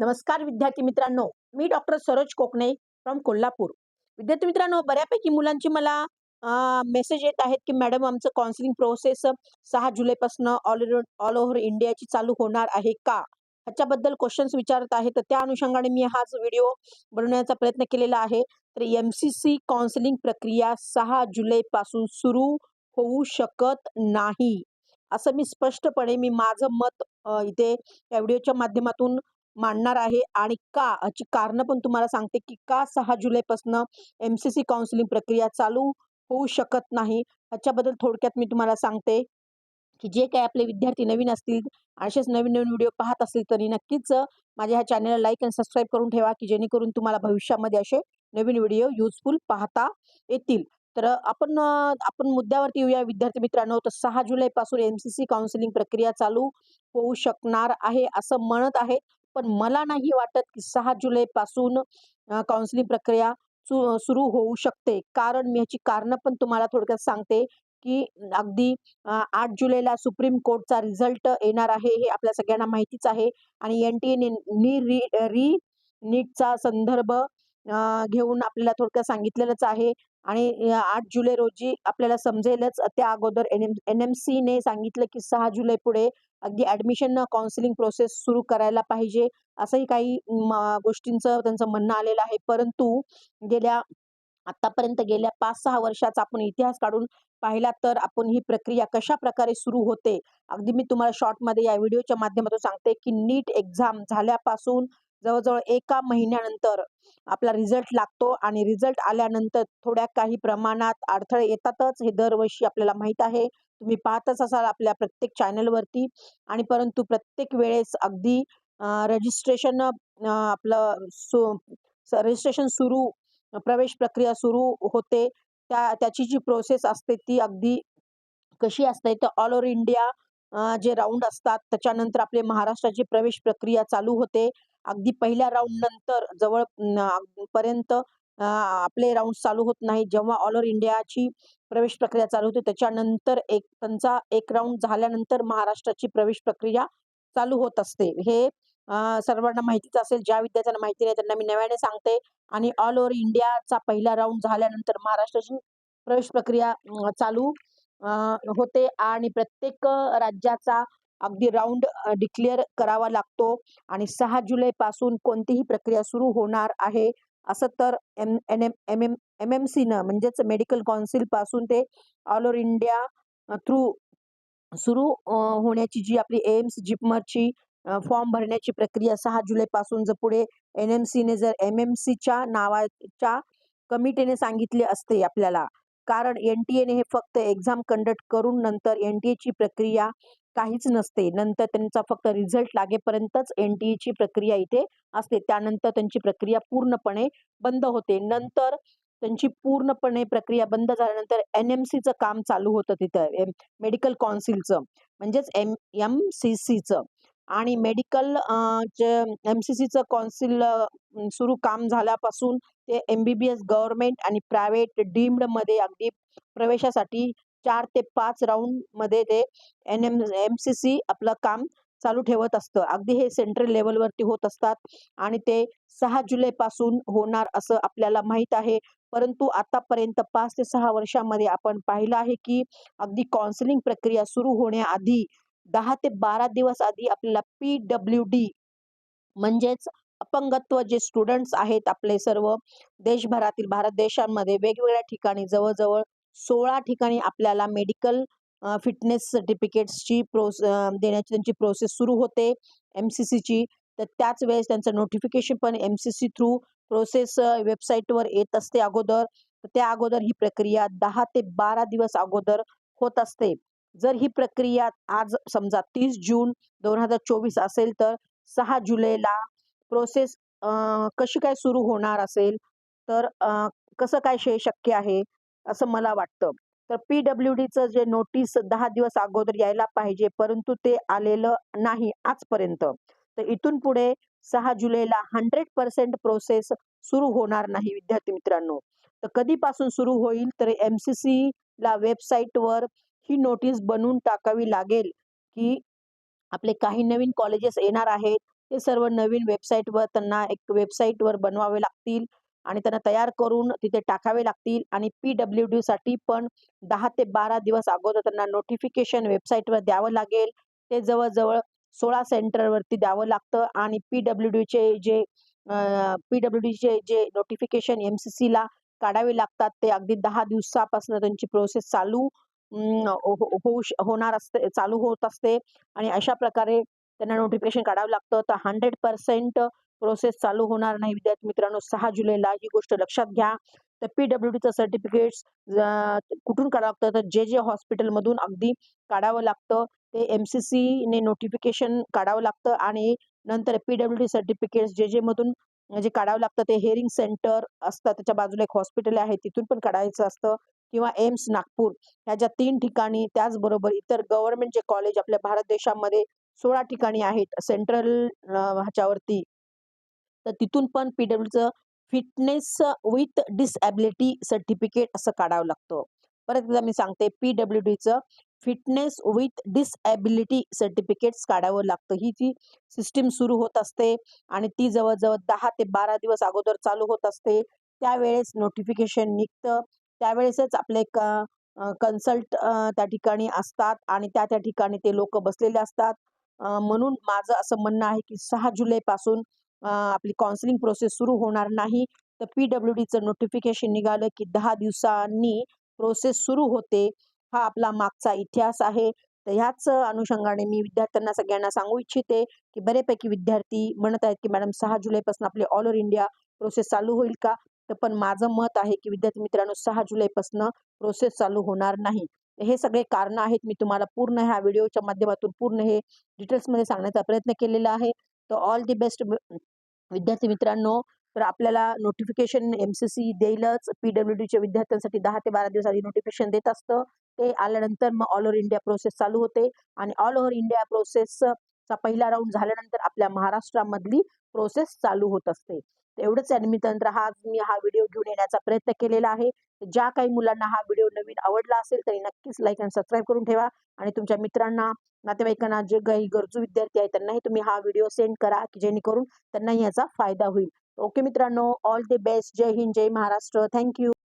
नमस्कार विद्यार्थी मित्रांनो मी डॉक्टर सरोज कोकणे फ्रॉम कोल्हापूर. विद्यार्थी मित्रांनो बऱ्यापैकी मुलांची मला मेसेज येत आहेत की मॅडम आमचं काउन्सिलिंग प्रोसेस सहा जुलैपासून ऑल ऑल ओव्हर इंडियाची चालू होणार आहे का? ह्याच्याबद्दल क्वेश्चन्स विचारत आहे. तर त्या अनुषंगाने मी हाच व्हिडिओ बनवण्याचा प्रयत्न केलेला आहे. तर एम सी सी काउन्सिलिंग प्रक्रिया सहा जुलैपासून सुरू होऊ शकत नाही. असं मी स्पष्टपणे मी माझं मत इथे या व्हिडिओच्या माध्यमातून मांडणार आहे आणि का? याची कारणं पण तुम्हाला सांगते की का सहा जुलैपासनं एम सी सी काउन्सिलिंग प्रक्रिया चालू होऊ शकत नाही? ह्याच्याबद्दल थोडक्यात मी तुम्हाला सांगते की जे काही आपले विद्यार्थी नवीन असतील असेच नवीन नवीन व्हिडिओ पाहत असतील तरी नक्कीच माझ्या ह्या चॅनलला लाईक आणि सबस्क्राईब करून ठेवा की जेणेकरून तुम्हाला भविष्यामध्ये असे नवीन व्हिडिओ युजफुल पाहता येतील. तर आपण आपण मुद्द्यावरती येऊया विद्यार्थी मित्रांनो. तर सहा जुलैपासून एम सी सी काउन्सिलिंग प्रक्रिया चालू होऊ शकणार आहे असं म्हणत आहे. पण मला नाही वाटत की सहा जुलैपासून काउन्सिलिंग प्रक्रिया सु सुरू होऊ शकते. कारण मी ह्याची कारणं पण तुम्हाला थोडक्यात सांगते की अगदी आठ जुलैला सुप्रीम कोर्टचा रिझल्ट येणार आहे हे आपल्या सगळ्यांना माहितीच आहे. आणि एन टी एने नी री री नीटचा संदर्भ घेऊन आपल्याला थोडक्यात सांगितलेलंच आहे. आणि आठ जुलै रोजी आपल्याला समजेलच त्या अगोदर एन एम सीने सांगितलं की सहा जुलै पुढे अगदी ॲडमिशन काउन्सिलिंग प्रोसेस सुरू करायला पाहिजे असंही काही गोष्टींचं त्यांचं म्हणणं आलेलं आहे. परंतु गेल्या आतापर्यंत गेल्या पाच सहा वर्षाचा आपण इतिहास काढून पाहिला तर आपण ही प्रक्रिया कशा प्रकारे सुरू होते? अगदी मी तुम्हाला शॉर्टमध्ये या व्हिडिओच्या माध्यमातून सांगते की नीट एक्झाम झाल्यापासून जवळजवळ एका महिन्यानंतर आपला रिझल्ट लागतो आणि रिझल्ट आल्यानंतर थोड्या काही प्रमाणात अडथळे येतातच हे दरवर्षी आपल्याला माहीत आहे. तुम्ही पाहतच असाल आपल्या प्रत्येक चॅनलवरती आणि परंतु प्रत्येक वेळेस अगदी रजिस्ट्रेशन आपलं सु रजिस्ट्रेशन सुरू प्रवेश प्रक्रिया सुरू होते. त्या त्याची जी प्रोसेस असते ती अगदी कशी असते तर ऑल ओव्हर इंडिया जे राऊंड असतात त्याच्यानंतर आपले महाराष्ट्राची प्रवेश प्रक्रिया चालू होते. अगदी पहिल्या राऊंड नंतर जवळ पर्यंत आपले राऊंड चालू होत नाही जेव्हा ऑल ओव्हर इंडियाची प्रवेश प्रक्रिया चालू होते त्याच्यानंतर एक त्यांचा एक राऊंड झाल्यानंतर महाराष्ट्राची प्रवेश प्रक्रिया चालू होत असते. हे सर्वांना माहितीच असेल. ज्या विद्यार्थ्यांना माहिती नाही त्यांना मी नव्याने सांगते. आणि ऑल ओव्हर इंडियाचा पहिला राऊंड झाल्यानंतर महाराष्ट्राची प्रवेश प्रक्रिया चालू होते. आणि प्रत्येक राज्याचा अगदी राऊंड डिक्लेअर करावा लागतो आणि सहा जुलैपासून कोणतीही प्रक्रिया सुरू होणार आहे असं तर M N M M M M M सीनं म्हणजेच मेडिकल काउन्सिलपासून ते ऑल ओव्हर इंडिया थ्रू सुरू होण्याची जी आपली एम्स जिपमरची फॉर्म भरण्याची प्रक्रिया सहा जुलैपासून जर पुढे एन एम सीने जर एम एम सीच्या नावाच्या कमिटीने सांगितले असते आपल्याला. कारण एन टी एने हे फक्त एक्झाम कंडक्ट करून नंतर एन टी एची प्रक्रिया काहीच नसते. नंतर त्यांचा फक्त रिझल्ट लागेपर्यंतच एन टी ईची प्रक्रिया इथे असते. त्यानंतर त्यांची प्रक्रिया पूर्णपणे बंद होते. नंतर त्यांची पूर्णपणे प्रक्रिया बंद झाल्यानंतर एन एम सीचं काम चालू होतं तिथं. मेडिकल कौन्सिलचं. म्हणजेच एम एम सी सीचं. आणि मेडिकल एम सी सीचं कॉन्सिल सुरू काम झाल्यापासून ते M B B S government आणि प्रायव्हेट डीम्डमध्ये अगदी प्रवेशासाठी चार ते पाच राऊंडमध्ये ते N M M C C आपलं काम चालू ठेवत असतं. अगदी हे सेंट्रल लेवलवरती होत असतात आणि ते सहा जुलैपासून होणार असं आपल्याला माहीत आहे. परंतु आतापर्यंत पाच ते सहा वर्षामध्ये आपण पाहिलं आहे की अगदी काउन्सिलिंग प्रक्रिया सुरू होण्याआधी दहा ते बारा दिवस आधी आपल्याला पी डब्ल्यू डी म्हणजेच अपंगत्व जे स्टुडंट्स आहेत आपले सर्व देशभरातील भारत देशांमध्ये वेगवेगळ्या ठिकाणी जवळजवळ सोळा ठिकाणी आपल्याला मेडिकल फिटनेस सर्टिफिकेट्सची प्रोस देण्याची त्यांची प्रोसेस सुरू होते एम सी सीची तर त्याच वेळेस त्यांचं नोटिफिकेशन पण M C C through process वेबसाईटवर येत असते अगोदर. त्या अगोदर ही प्रक्रिया दहा ते बारा दिवस अगोदर होत असते. जर ही प्रक्रिया आज समजा तीस जून दोन हजार चोवीस असेल तर सहा जुलैला प्रोसेस कशी काय सुरू होणार असेल? तर कसं काय शक्य आहे? असं मला वाटतं. तर पी डब्ल्यू डीचं जे नोटीस दहा दिवस अगोदर यायला पाहिजे परंतु ते आलेलं नाही आजपर्यंत. तर इथून पुढे सहा जुलैला हंड्रेड पर्सेंट प्रोसेस सुरू होणार नाही विद्यार्थी मित्रांनो. तर कधीपासून सुरू होईल तर एम सी सी ला वेबसाईटवर ही नोटीस बनवून टाकावी लागेल की आपले काही नवीन कॉलेजेस येणार आहेत ते सर्व नवीन वेबसाईटवर त्यांना एक वेबसाईटवर बनवावे लागतील. आणि त्यांना तयार करून तिथे टाकावे लागतील आणि पी डब्ल्यू डी साठी पण दहा ते 12 दिवस अगोदर त्यांना नोटिफिकेशन वेबसाईटवर द्यावं लागेल. ते जवळजवळ सोळा सेंटरवरती द्यावं लागतं आणि पी-डब्ल्यू-डीचे जे पी-डब्ल्यू-डीचे जे नोटिफिकेशन एम-सी-सीला काढावे लागतात, ते अगदी दहा दिवसापासून त्यांची प्रोसेस चालू हो, हो होऊ होणार असते चालू होत असते आणि अशा प्रकारे त्यांना नोटिफिकेशन काढावं लागतं. तर 100% प्रोसेस चालू होणार नाही विद्यार्थी मित्रांनो सहा जुलैला ही गोष्ट लक्षात घ्या. तर पी-डब्ल्यू-डीचं सर्टिफिकेट्स कुठून काढावं लागतं तर जे-जे हॉस्पिटलमधून अगदी काढावं लागतं. ते एम-सी-सीने नोटिफिकेशन काढावं लागतं आणि नंतर पी-डब्ल्यू-डी सर्टिफिकेट्स जे मधून जे काढावं लागतं ते हेअरिंग सेंटर असतं. त्याच्या बाजूला एक हॉस्पिटल आहे तिथून पण काढायचं असतं किंवा एम्स नागपूर ह्या ज्या तीन ठिकाणी त्याचबरोबर इतर गव्हर्नमेंट जे कॉलेज आपल्या भारत देशामध्ये 16 ठिकाणी आहेत सेंट्रल ह्याच्यावरती. तर तिथून पण पी-डब्ल्यूचं फिटनेस विथ डिसॅबिलिटी सर्टिफिकेट असं काढावं लागतं. परत एकदा मी सांगते पी-डब्ल्यू-डीचं फिटनेस विथ डिसॅबिलिटी सर्टिफिकेट्स काढावं लागतं. ही जी सिस्टीम सुरू होत असते आणि ती जवळजवळ दहा ते 12 दिवस अगोदर चालू होत असते. त्यावेळेस नोटिफिकेशन निघतं. त्यावेळेसच आपले क कन्सल्ट त्या ठिकाणी असतात आणि त्या-त्या ठिकाणी ते लोक बसलेले असतात. म्हणून माझं असं म्हणणं आहे की सहा जुलैपासून आपली काउन्सिलिंग प्रोसेस सुरू होणार नाही. तर पी-डब्ल्यू-डीचं नोटिफिकेशन निघालं की दहा दिवसांनी प्रोसेस सुरू होते. हा आपला मागचा इतिहास आहे. तर ह्याच अनुषंगाने मी विद्यार्थ्यांना सगळ्यांना सांगू इच्छिते की बरेपैकी विद्यार्थी म्हणत आहेत की मॅडम सहा जुलैपासून आपली ऑल ओव्हर इंडिया प्रोसेस चालू होईल का? तर पण माझं मत आहे की विद्यार्थी मित्रांनो सहा जुलैपासून प्रोसेस चालू होणार नाही. हे सगळे कारणं आहेत. मी तुम्हाला पूर्ण ह्या व्हिडिओच्या माध्यमातून पूर्ण हे डिटेल्समध्ये सांगण्याचा प्रयत्न केलेला आहे. तर ऑल दी बेस्ट विद्यार्थी मित्रांनो. तर आपल्याला नोटिफिकेशन एम-सी-सी देईलच. पी-डब्ल्यू-डीच्या विद्यार्थ्यांसाठी दहा ते 12 दिवस आधी नोटिफिकेशन देत असतं. ते आल्यानंतर मग ऑल ओव्हर इंडिया प्रोसेस चालू होते आणि ऑल ओव्हर इंडिया प्रोसेसचा पहिला राऊंड झाल्यानंतर आपल्या महाराष्ट्रामधली प्रोसेस चालू होत असते. एवढंच या निमित्तानं हा मी हा व्हिडिओ घेऊन येण्याचा प्रयत्न केलेला आहे. ज्या काही मुलांना हा व्हिडिओ नवीन आवडला असेल तरी नक्कीच लाईक आणि सबस्क्राईब करून ठेवा आणि तुमच्या मित्रांना, नातेवाईकांना जे काही गरजू विद्यार्थी आहेत त्यांनाही तुम्ही हा व्हिडिओ सेंड करा की जेणेकरून त्यांनाही याचा फायदा होईल. ओके मित्रांनो, ऑल द बेस्ट. जय हिंद, जय महाराष्ट्र. Thank you.